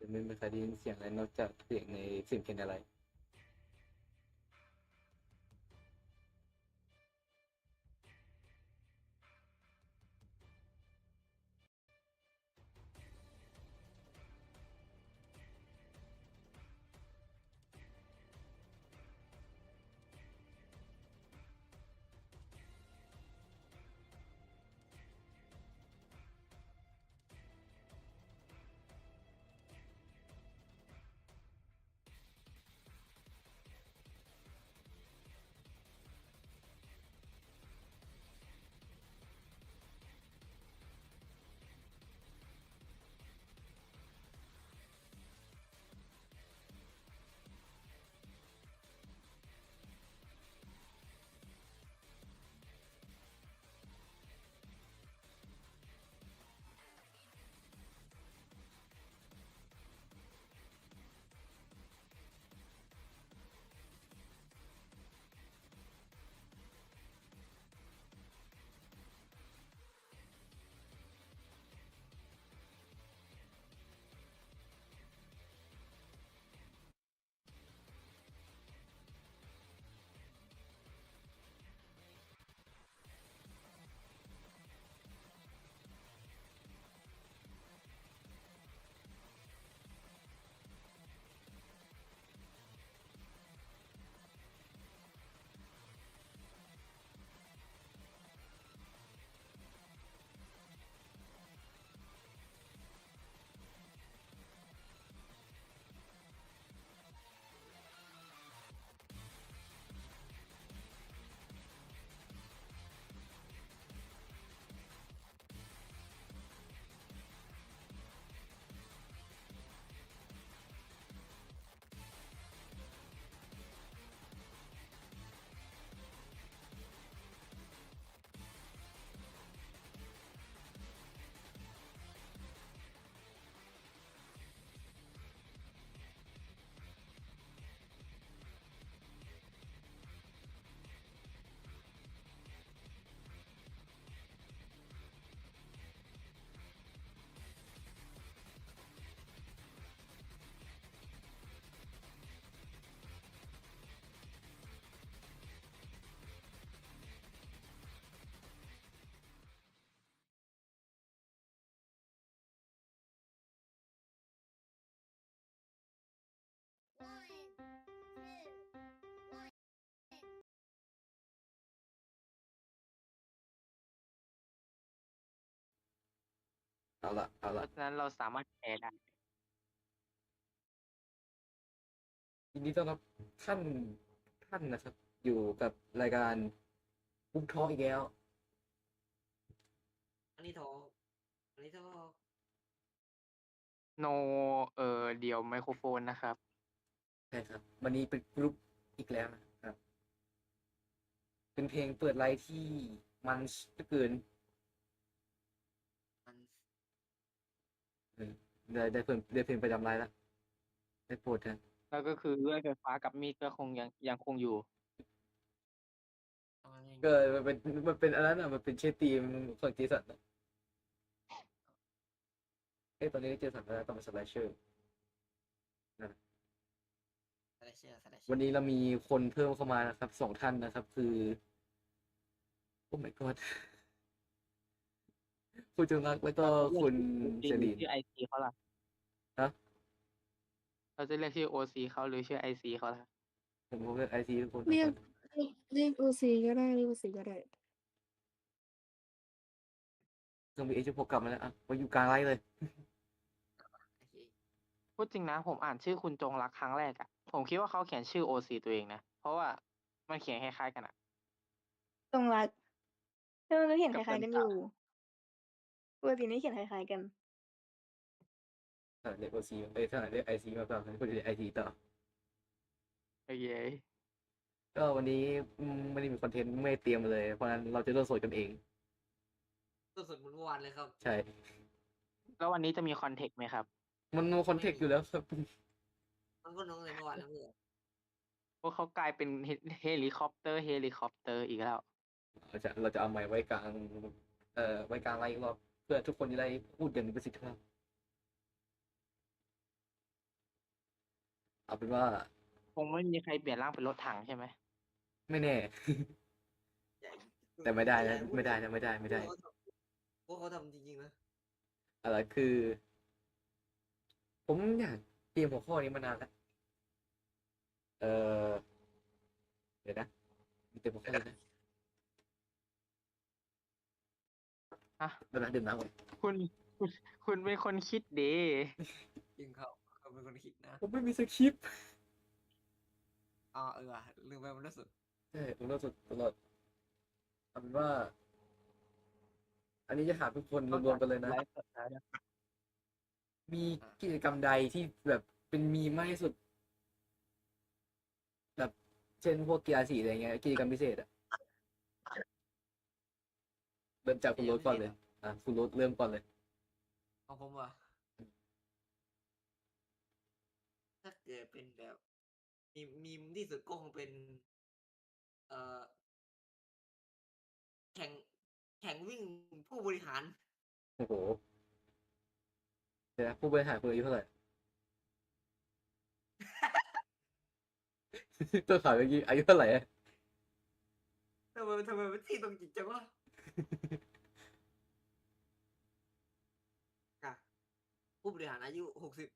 จะไม่มีใคยได้ยินเสียงอะไรนอกจากเสียงในเสียงเพลงอะไร เอาละเอาเพละราะฉะนั้นเราสามารถแชร์ได้ยินดีต้อนรับท่านท่านนะครับ อยู่กับรายการบุ๊กทออีกแล้ว อันนี้ทออันนี้ทอโนเออเดียวไมโครโฟนนะครับ ใช่ครับ วันนี้เป็นกรุ๊ปอีกแล้วนะครับ เป็นเพลงเปิดไลฟ์ที่มันเหลือเกินมัน เออ ได้ได้เพลงได้เพลงประจำไลฟ์แล้วได้โปรดนะแล้วก็คือเลื่อยไฟฟ้ากับมีดก็คงยังยังคงอยู่ เอาง่ายๆก็มันเป็นมันเป็นอันนั้นอะมันเป็นชื่อทีมของเจสันอะเอ้ยตอนนี้เจสันแล้วต้องเป็นสไลเชอร์สไลเชอร์สไลเชอวันร์นี้เรามีคนเพิ่มเข้ามานะครับสองท่านนะครับ คือ โอ้ my god คุณจงรักแล้วก็คุณจริเซงรีน ชื่อไอซีเขาล่ะฮะ เราจะเรียกชื่อโอซีเขาหรือชื่อไอซีเขาล่ะผมเรียกไอซีทุกคนเรียกเรียก เรียกโอซีก็ได้เรียกโอซีก็ได้เครื่องมีเอชโปกลับมาแล้วอะมาอยู่กลางไลฟ์เลยโอเคพูดจริงนะ ผมอ่านชื่อคุณจงรักครั้งแรกอะผมคิดว่าเขาเขียนชื่อโอซีตัวเองนะ เพราะว่ามันเขียนคล้ายๆกันอะ ตรงรักแต่มันก็เขียนคกับล้ายๆกันเป็นอยู่ ปกตินี่เขียนคล้ายๆกันถ้าเรียกโอซีเอ้ยถ้าเรียกไอซีมาเปล่าคุณเรียกไอซีต่อโอเคก็วันนี้อืมไม่ได้มีคอนเทนต์ไม่เตรียมมาเลย เพราะฉะนั้นเราจะเริ่มสดกันเองตัวสดเหมือนเมื่อวานเลยครับ ใช่ แล้ววันนี้จะมีคอนเทกต์ไหมครับ มันโนคอนเทกต์อยู่แล้วครับมันก็น้องเลยเมื่อวานแล้วเพื่อนพวกเขากลายเป็นเฮเฮลิคอปเตอร์ เฮลิคอปเตอร์อีกแล้ว เราจะเราจะเอาไม้ไว้กลาง เอ่อไว้กลางไลฟ์อีกรอบ เพื่อทุกคนจะได้พูดอย่างมีประสิทธิภาพเอาเป็นว่าคงไม่มีใครเปลี่ยนร่างเป็นรถถังใช่ไหมไม่แน่ แต่ไม่ได้นะไม่ได้นะไม่ได้ไม่ได้พวกเขาทำจริงๆนะอะไรคือ ผมอยากเตรียมหัวข้อนี้มานานแล้วเออเดี๋ยวนะมีเตรียมหัวข้อเลยนะ ฮะ เดี๋ยวนะดื่มน้ำก่อนคุณคุณคุณเป็นคนคิดดีจริงเขาเขาเป็นคนคิดนะผมไม่มีสคริปต์อ๋อเออว่ะลืมไปมันล่าสุดใช่ผมรู้สึกตลอดเอาเป็นว่า อันนี้จะถามทุกคนรวมๆกันเลยนะไลฟ์สดแล้วเนี่ยมีกิจกรรมใดที่แบบเป็นมีมากที่สุด แบบเช่นพวกกีฬาสีอะไรเงี้ยกิจกรรมพิเศษอะ เริ่มจากคุณโรถก่อนเลย อะคุณโรถเริ่มก่อนเลย ของผมว่ะถ้าเกิดเป็นแบบ มีมีมที่สุดก็คงเป็น เอ่อ แข่งแข่งวิ่งผู้บริหาร โอ้โหเดี๋ยวนะผู้บริหารคุณอายุเท่าไหร่ ตัวข่าวเมื่อกี้อายุเท่าไหร่อะทำไมทำไมมันที่ตรงจิตจังวะ อะผู้บริหารอายุหกสิบ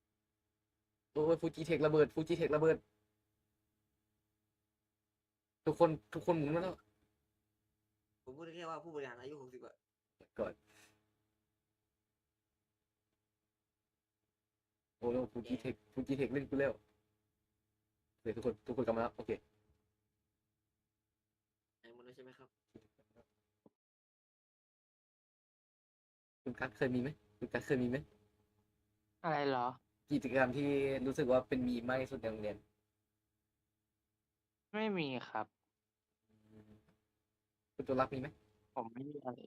โอ้ยฟูจิเทคระเบิดฟูจิเทคระเบิด ทุกคนทุกคนหมุนมาแล้วผมพูดได้แค่ว่าผู้บริหารอายุหกสิบอะก่อนโอ้โหฟูจิเทคฟูจิเทคเล่นกูแล้วโอเคทุกคนทุกคนกลับมาแล้วโอเค ไหนหมดแล้วใช่ไหมครับ คุณกัสเคยมีไหมคุณกัสเคยมีไหมอะไรเหรอ กิจกรรมที่รู้สึกว่าเป็นมีมากที่สุดในโรงเรียนไม่มีครับ คุณตัวรักมีไหมผมไม่มีอะไร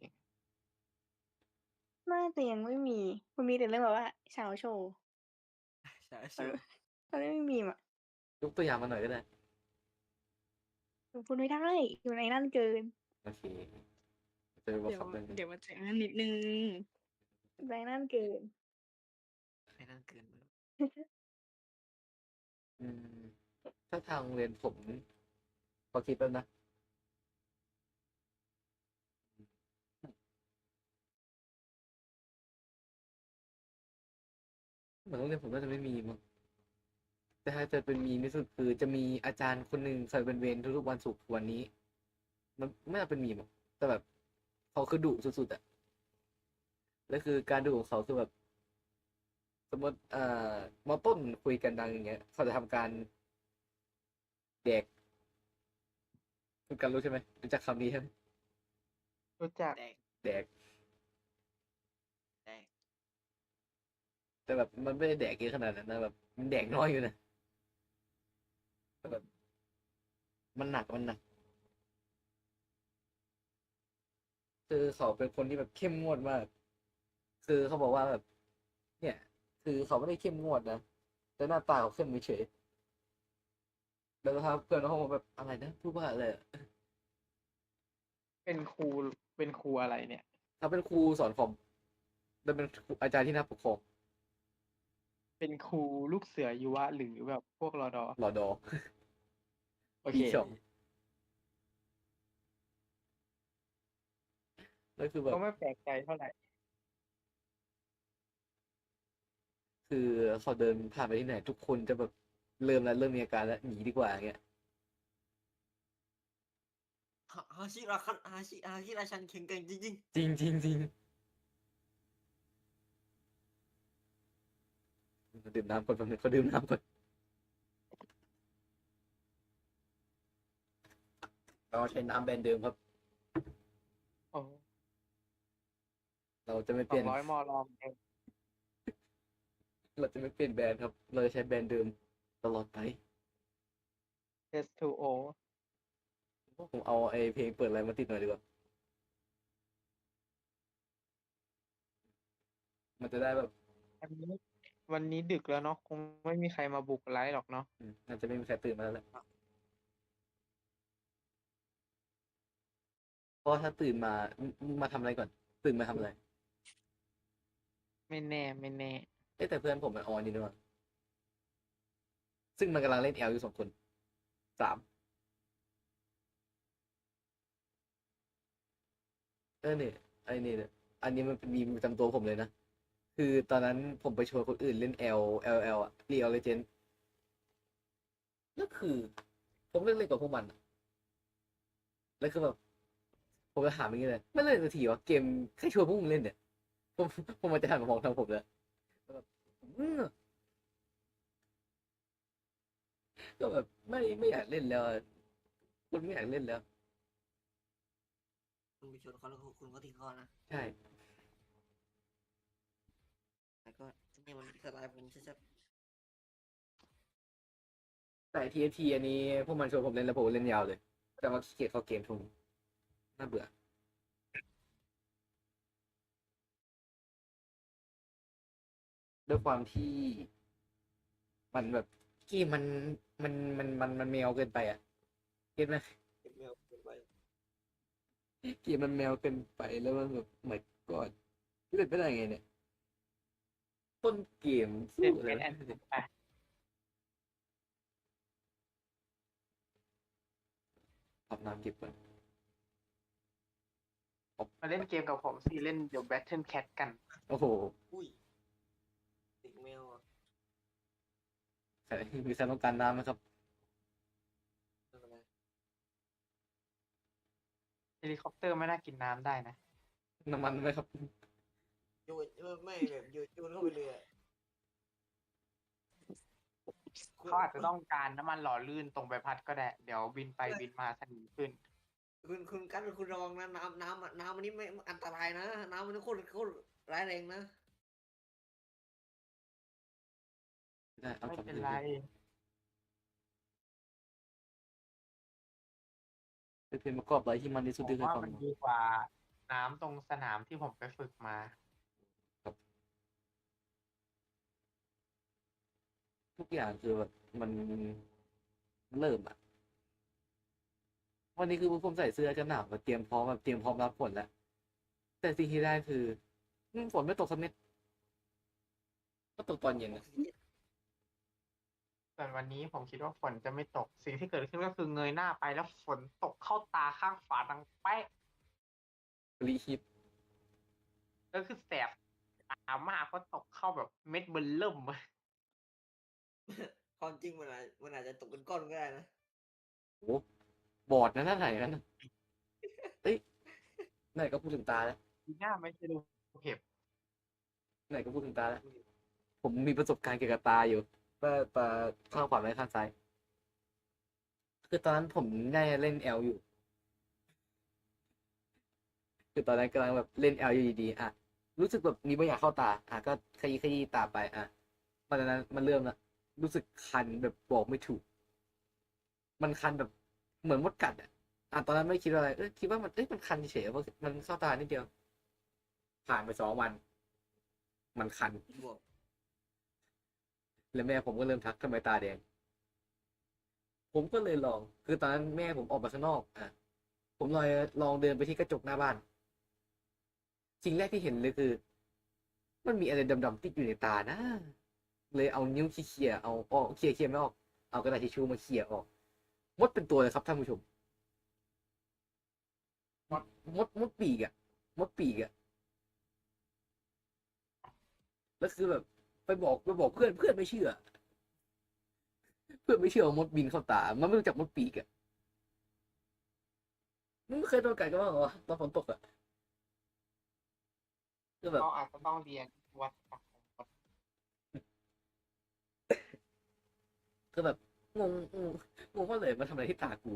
น่าจะยังไม่มีมันมีแต่เรื่องแบบว่าเช้าโชว์ใช่เอใช่อตอนนี้ไม่มีอะยกตัวอย่างมาหน่อยก็ได้พูดไม่ได้ อยู่ในนั่นเกิน โอเค จะไปบอกเดี๋ยวคำเรื่องนี้เดี๋ยวมาแจ้งนิดนึงในนั่นเกิน ไอ้นั่นเกินไปแล้วอืมถ้าทางโรงเรียนผมพอคิดแล้วนะเหมือนโรงเรียนผมน่าจะไม่มีมั้งแต่ถ้าจะเป็นมีที่สุดคือจะมีอาจารย์คนหนึ่งเคยเป็นเวรทุกๆวันศุกร์วันนี้ มันไม่น่าเป็นมีมั้งแต่แบบ เขาคือดุสุดๆอะแล้วคือการดุของเขาคือแบบ สมมติเอ่อมอต้นคุยกันดังอย่างเงี้ยเขาจะทำการแดกคุณกันรู้ใช่ไหมรู้จักคำนี้ใช่ไหมรู้จักแดกแดกแดกแต่แบบมันไม่ได้แดกเยอะขนาดนั้นนะแบบมันแดกน้อยอยู่นะแต่แบบมันหนักมันหนัก คือเขาเป็นคนที่แบบเข้มงวดมาก คือเขาบอกว่าแบบ เนี่ย คือเขาไม่ได้เข้มงวดนะ แต่หน้าตาเขาเข้มเฉยๆแล้วถ้าเพื่อนในห้องบอกแบบอะไรนะพูดว่าอะไรอะเป็นครูเป็นครูอะไรเนี่ยเขาเป็นครูสอนคอมแล้วเป็นครูอาจารย์ที่น่าปกครองเป็นครูลูกเสือยุวะหรือแบบพวกรอดอรอดอโอเค พี่ชมแล้วคือแบบก็ไม่แปลกใจเท่าไหร่ คือเขาเดินผ่านไปที่ไหน ทุกคนจะแบบเริ่มแล้วเริ่มมีอาการแล้วหนีดีกว่าอย่างเงี้ยฮาฮาชิราคันฮาชิฮาชิราชันแข็งแกร่งจริงจริงจริงจริงดื่มน้ำก่อนแป๊บนึงเขาดื่มน้ำก่อนเราใช้น้ำแบรนด์เดิมครับ โอ้ เราจะไม่สเปอลี่ยงน ร้อยมอลอมเองเราจะไม่เปลี่ยนแบรนด์ครับ เราจะใช้แบรนด์เดิมตลอดไป S2O ผมเอาไอ้เพลงเปิดอะไรมาติดหน่อยดีกว่า มันจะได้แบบวันนี้วันนี้ดึกแล้วเนาะคงไม่มีใครมาบุกไลฟ์หรอกเนาะอืมน่าจะไม่มีใครตื่นมาแล้วแหละเพราะถ้าตื่นมาอืมมาทำอะไรก่อน ตื่นมาทำอะไร ไม่แน่ไม่แน่ เอ๊ะแต่เพื่อนผมมันออนอยู่นี่หว่าซึ่งมันกำลังเล่นแอลอยู่สองคนสามเออเนี่ยไอ้นี่เนี่ยอันนี้มันเป็นมีมประจำตัวผมเลยนะ คือตอนนั้นผมไปชวนคนอื่นเล่น L L L อะ Real Legend แล้วคือ ผมเล่นเล่นกับพวกมันอะแล้วคือแบบผมจะถามอย่างนี้เลยไม่เล่นสักทีวะเกมแค่ชวนพวกมึงเล่นเนี่ย ผมผมมันจะหันมามองทางผมเลยแล้วแบบอืมก็แบบไม่ไม่อยากเล่นแล้วอะคุณไม่อยากเล่นแล้ว คุณไปชวนเขาแล้วคุณก็ทิ้งเขานะใช่แต่ก็นี่มันสไตล์ผมชัดแต่ TFT อันนี้พวกมันชวนผมเล่นแล้วผมเล่นยาวเลย แต่ว่าขี้เกียจเข้าเกมทุกน่าเบื่อ ด้วยความที่มันแบบเกมมันมันมันมันมันแมวเกินไปอะเก็ตไหมๆเก็บเมลเก็บไว้เกมมันแมวเกินไปแล้วมันแบบเหมือนก่อนเล่นไม่ได้ไงเนี่ยต้นเกมสู้เล่นอะไรเป็นแอไม่นได้ไปอาบน้ำเก็บก่อนมาเล่นเกมกับผมสิเล่นเดี๋ยว Battle Cat กัน โอ้โหอุ้ยติดเมลอะ ใคร มีใครต้องการน้ำไหมครับไม่เป็นไรเฮลิคอปเตอร์ไม่น่ากินน้ำได้นะ น้ำมันไหมครับ โยนเออไม่แบบโยนโยนเข้าไปเลยอะคุณเขาอาจจะต้องการน้ำมันหล่อลื่นตรงใบพัดก็ได้ เดี๋ยวบินไปบินมาสนิมขึ้น คุณคุณกันคุณระวังนะน้ำน้ำอะน้ำอันนี้ไม่อันตรายนะ น้ำมันโคตรโคตรร้ายแรงนะ ได้เอาไม่กลับเป็นลยไร เป็นเพลงประกอบอะไรที่มันที่สุดผมที่เคยว่าฟังมันมาดีกว่า น้ำตรงสนามที่ผมไปฝึกมา ทุกอย่างคือแบบมันเริ่มอะวันนี้คือพวกผมใส่เสื้อกันหนาวมาเตรียมพร้อมแบบเตรียมพร้อมรับฝนแล้วแต่สิ่งที่ได้คืออืมฝนไม่ตกสักเม็ดก็ตกตอนเย็นอะ ส่วนวันนี้ผมคิดว่าฝนจะไม่ตก สิ่งที่เกิดขึ้นก็คือเงยหน้าไปแล้วฝนตกเข้าตาข้างฝาดังแป๊ะรีฮิตก็คือแสบตามากเพราะตกเข้าแบบเม็ดเบลเริ่มความจริงมันอาจมันอาจจะตกเป็นก้อนก็ได้นะโอ้บอดนะท่านไหนกันนะเอ้ยไหนก็พูดถึงตาแล้วทีหน้าไม่ใช่ดูเห็บไหนก็พูดถึงตาแล้วผมมีประสบการณ์เกี่ยวกับตาอยู่ ว่ตาข้างขวาและข้างซ้าย คือตอนนั้นผมได้เล่นแอลอยู่ คือตอนนั้นกำลังแบบเล่นแอลอยู่ดีๆอะ รู้สึกแบบมีบางอย่างเข้าตา อะก็ขยี้ขยี้ตาไป อะมันนั้นมันเริ่มละรู้สึกคันแบบบอกไม่ถูก มันคันแบบเหมือนมดกัดอะอะตอนนั้นไม่คิดอะไร เออคิดว่ามัน เอ้ย มันคันเฉยเพราะมันเข้าตานิดเดียว ผ่านไปสองวัน มันคันบวก แล้วแม่ผมก็เริ่มทักทำไมตาแดง ผมก็เลยลอง คือตอนนั้นแม่ผมออกมาข้างนอก อะ ผมลอยลองเดินไปที่กระจกหน้าบ้าน สิ่งแรกที่เห็นเลยคือ มันมีอะไรดำๆติดอยู่ในตานะ เลยเอานิ้วเขี่ยๆเอาออกเขี่ยเขี่ยไม่ออก เอากระดาษทิชชู่มาเขี่ยออกมดเป็นตัวเลยครับท่านผู้ชมมดมดมดปีกอะมดปีกอะแล้วคือแบบ ไปบอกไปบอกเพื่อนเพื่อนไม่เชื่อ เพื่อนไม่เชื่อว่ามดบินเข้าตา มันไม่รู้จักมดปีกอะมึงไม่เคยโดนกัดกันบ้างเหรอตอนฝนตกอะคือแบบเราอาจจะต้องเรียนวัดกับของมดคือแบบงงงงงงว่าเลยมันทำอะไรที่ตากู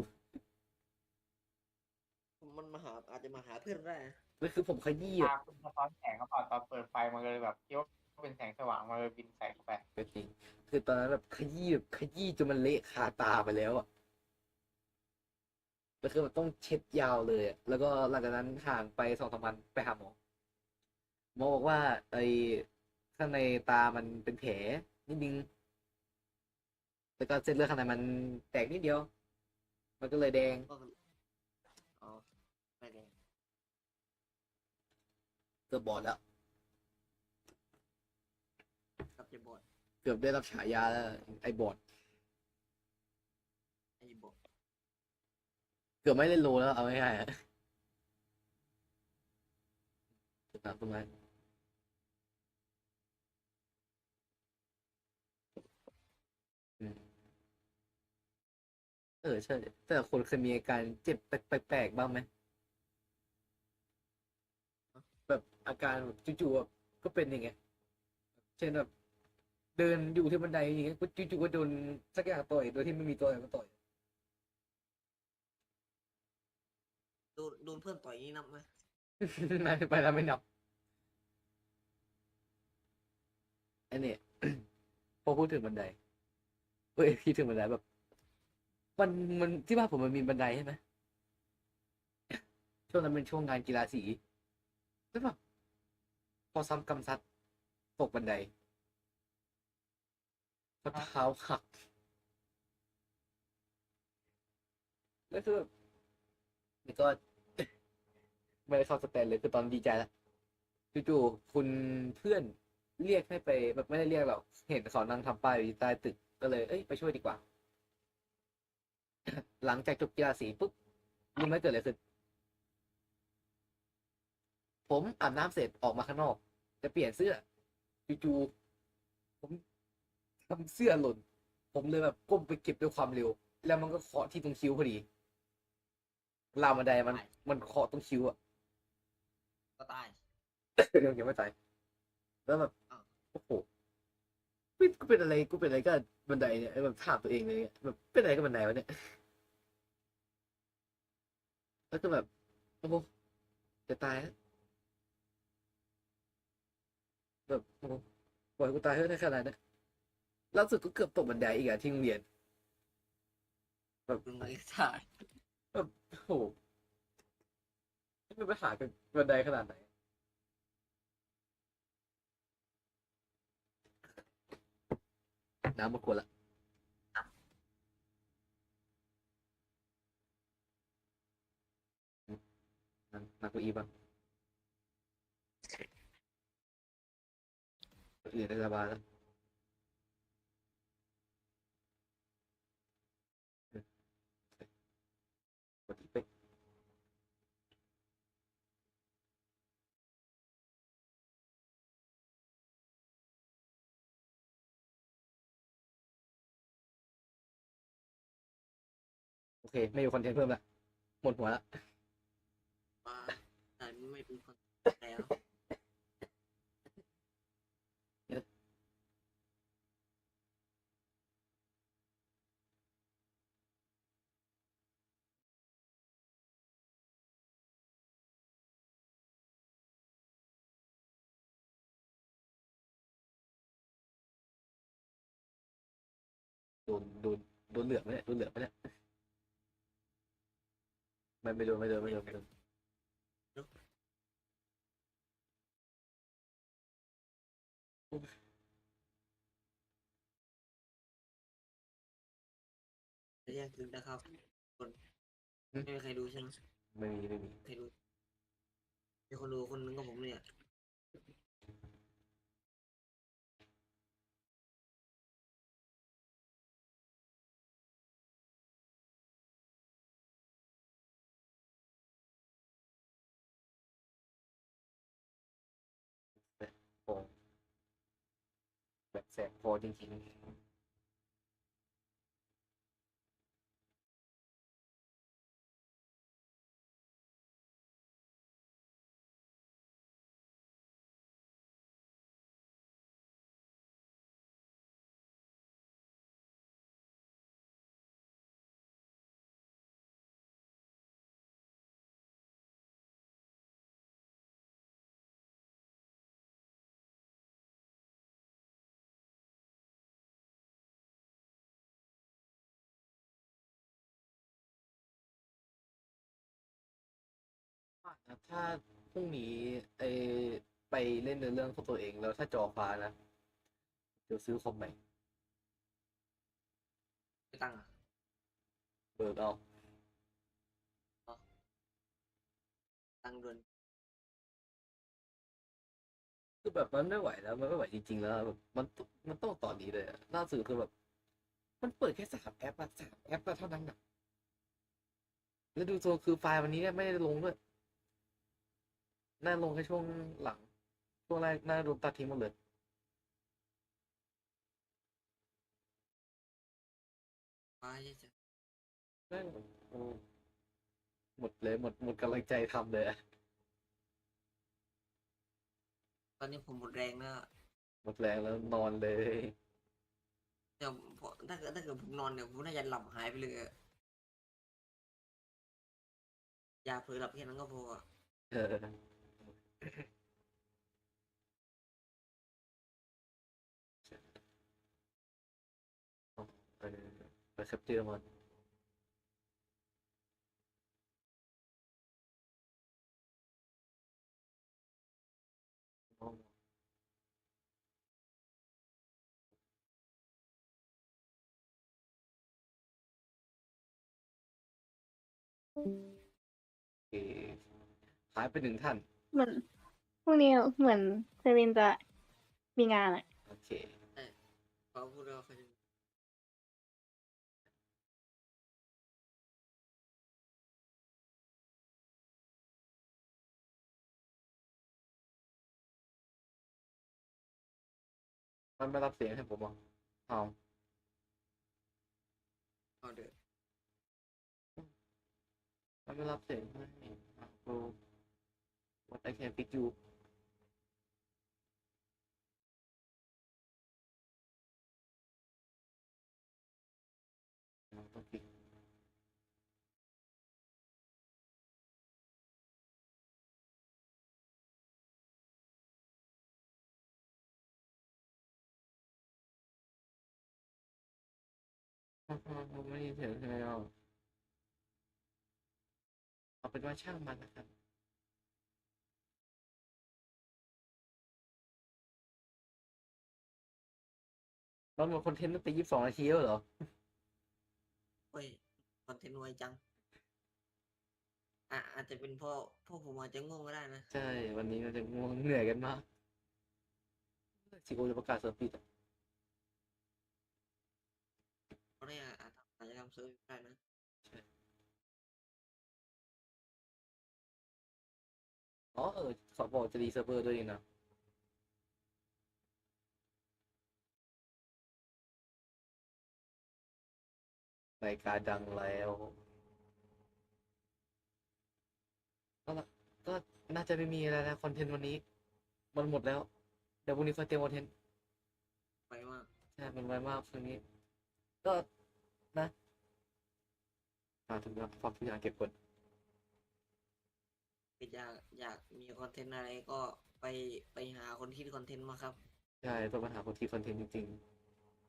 มันมาหาอาจจะมาหาเพื่อนได้นะแล้วคือผมขยี้ตาอะคุณสะท้อนแสงเข้าไปตอนเปิดไฟมันก็เลยแบบคิดว่า เป็นแสงสว่างมันเลยบินใส่เข้าไปเป็นจริงคือตอนนั้นแบบขยี้แบบขยี้จนมันเละคาตาไปแล้วอะแล้วคือแบบต้องเช็ดยาวเลยอะแล้วก็หลังจากนั้นห่างไปสองสามวันไปหาหมอหมอบอกว่าไอ้ข้างในตามันเป็นแผลนิดนึงแล้วก็เส้นเลือดข้างในมันแตกนิดเดียว มันก็เลยแดงก็คืออ๋อไม่แดงเกือบบอดแล้ว ครับจะบอด เกือบได้รับฉายาแล้วไอ้บอดอีบอกเกือบไม่เล่นโลแล้วเอาง่ายๆอะต้นไม้ต้นไม้อืมเออใช่ แต่ละคนเคยมีอาการเจ็บแปลกๆบ้างไหมแบบอาการแบบจู่ๆแบบก็เป็นอย่างเงี้ยเช่นแบบ เดินอยู่ที่บันไดอย่างเงี้ยก็จู่ๆก็โดนสักอย่างต่อยโดยที่ไม่มีตัวอะไรมาต่อยโดนโดนเพื่อนต่อยนี่นับไหม นายไปแล้วไม่นับอันนี้ พอพูดถึงบันไดเฮ้ยคิดถึงบันไดแบบ มันมันที่บ้านผมมันมีบันไดใช่ไหมช่วงนั้นเป็นช่วงงานกีฬาสีใช่ปะพอซ้ำกำซัดตกบันได ก็เท้าหักแล้วคือแบบนี่ก็ ไม่ได้เข้าสแตนเลยคือตอนดีใจแล้วจู่ๆคุณเพื่อนเรียกให้ไปแบบไม่ได้เรียกหรอกเห็นเขานั่งทำป้ายอยู่ใต้ตึกก็เลย เอ้ยไปช่วยดีกว่า หลังจากจบกีฬาสีปุ๊บรู้ไหมเกิดอะไรขึ้นผมอาบน้ำเสร็จออกมาข้างนอก จะเปลี่ยนเสื้อจู่ๆ ทำเสื้อหล่น ผมเลยแบบก้มไปเก็บด้วยความเร็ว แล้วมันก็เคาะที่ตรงคิ้วพอดีราวบันไดมัน มันเคาะตรงคิ้วอะก็ตาย ยังยังไม่ตายแล้วแบบอ้าวโอ้โหเฮ้ยกูเป็นอะไรกูเป็นอะไรกับบันไดเนี่ยแบบถามตัวเองเลยแบบเป็นอะไรกับบันไดวะเนี่ยแล้วก็แบบโอ้โหจะตายแล้วแบบโอ้โหปล่อยกูตายเถอะในขนาดนั้น ล่าสุดก็เกือบตกบันไดอีกอะที่โรงเรียนมึงเลยตายแบบโอ้โหไม่ไปหากันบันไดขนาดไหนน้ำมากวนละนั่งนั่งเก้าอี้บ้างเก้าอี้ได้สบายแล้ว อเค ไม่มีคอนเทนต์เพิ่มละหมดหัวละมาแต่ไม่เป็นคนแล้วโดนโดนโดนเหลือกไหมเนี่ยโดนเหลือกไหมเนี่ย ไม่ไม่โดนไม่โดนไม่โดนไม่โดนจะแยกคืนนะครับคนไม่มีใครดูใช่ไหมไม่มีไม่มีใครดูมีคนดูคนนึงก็ผมเนี่ย แบบแคอจริงๆถ้าพรุ่งนี้ไอไปเล่นเนื้อเรื่องของตัวเองแล้วถ้าจอฟ้านะ เดี๋ยวซื้อคอมใหม่ไปตั้งอะเบิกเอาตั้งด่วนคือแบบมันไม่ไหวแล้ว มันไม่ไหวจริงๆแล้วแบบมันต้องมันต้องตอนนี้เลยอะล่าสุดคือแบบ มันเปิดแค่สามแอปอะสามแอปอะเท่านั้นอะแล้วดูตัวคือไฟล์วันนี้เนี่ยไม่ได้ลงด้วย น่าลงแค่ช่วงหลัง ช่วงแรกน่าโดนตัดทิ้งหมดเลยฟ้าจะจะ แม่งโอ้หมดเลยหมดหมดกำลังใจทำเลยอะตอนนี้ผมหมดแรงแล้วหมดแรงแล้วนอนเลย เดี๋ยวพอถ้าเกิดถ้าเกิดผมนอนเนี่ยผมน่าจะหลับหายไปเลยอะอย่าเผลอหลับแค่นั้นก็พออะ เออ ไปแคปเจอร์มันเอาโอเคหายไปหนึ่งท่าน เหมือนพรุ่งนี้เหมือนเซรินจะมีงานอะโอเค เขาพูดแล้วเขาจะ มันไม่รับเสียงให้ผมอะเอาเอาเดือดมันไม่รับเสียงให้อะกู what I can pick you เสียงใช่ไหมอะเอาเป็นว่าช่างมันนะครับเราหมดคอนเทนต์ตั้งแต่ยี่สิบสองนาทีแล้วเหรอเฮ้ยคอนเทนต์ไวจัง อะอาจจะเป็นเพราะพวกผมอาจจะง่วงก็ได้นะ ใช่ วันนี้เราจะง่วงเหนื่อยกันมากซิโอจะประกาศเซอร์ปิดอะเพราะเนี่ย อาจอาจจะทำเซิร์ฟได้นะอ๋อเออขอบอกจะรีเซิร์ฟเวอร์ด้วยนี่นะรายการดังแล้วก็ละก็น่าจะไม่มีอะไรแล้วคอนเทนต์วันนี้ มันหมดแล้ว เดี๋ยวพรุ่งนี้ค่อยเตรียมคอนเทนต์ไปมากใช่มันไวมากช่วงนี้ ก็ นะอ่าถึงแล้วฝากทุกอย่างเก็บกดอยากอยากมีคอนเทนต์อะไรก็ไปไปหาคนที่คอนเทนต์มาครับ ใช่ต้องปัญหาคนที่คอนเทนต์จริง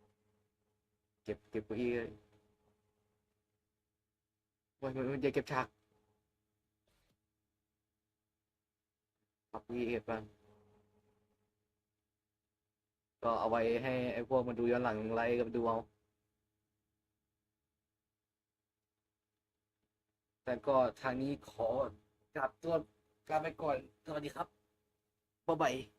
ๆ เก็บเก็บเก้าอี้เลยวันมันอย่าเก็บฉากปรับเก้าอี้เก็บบ้างก็เอาไว้ให้ไอ้พวกมาดูย้อนหลังไลฟ์กับดูเอา แต่ก็ทางนี้ขอกลับตัวกลับไปก่อน สวัสดีครับบ๊ายบาย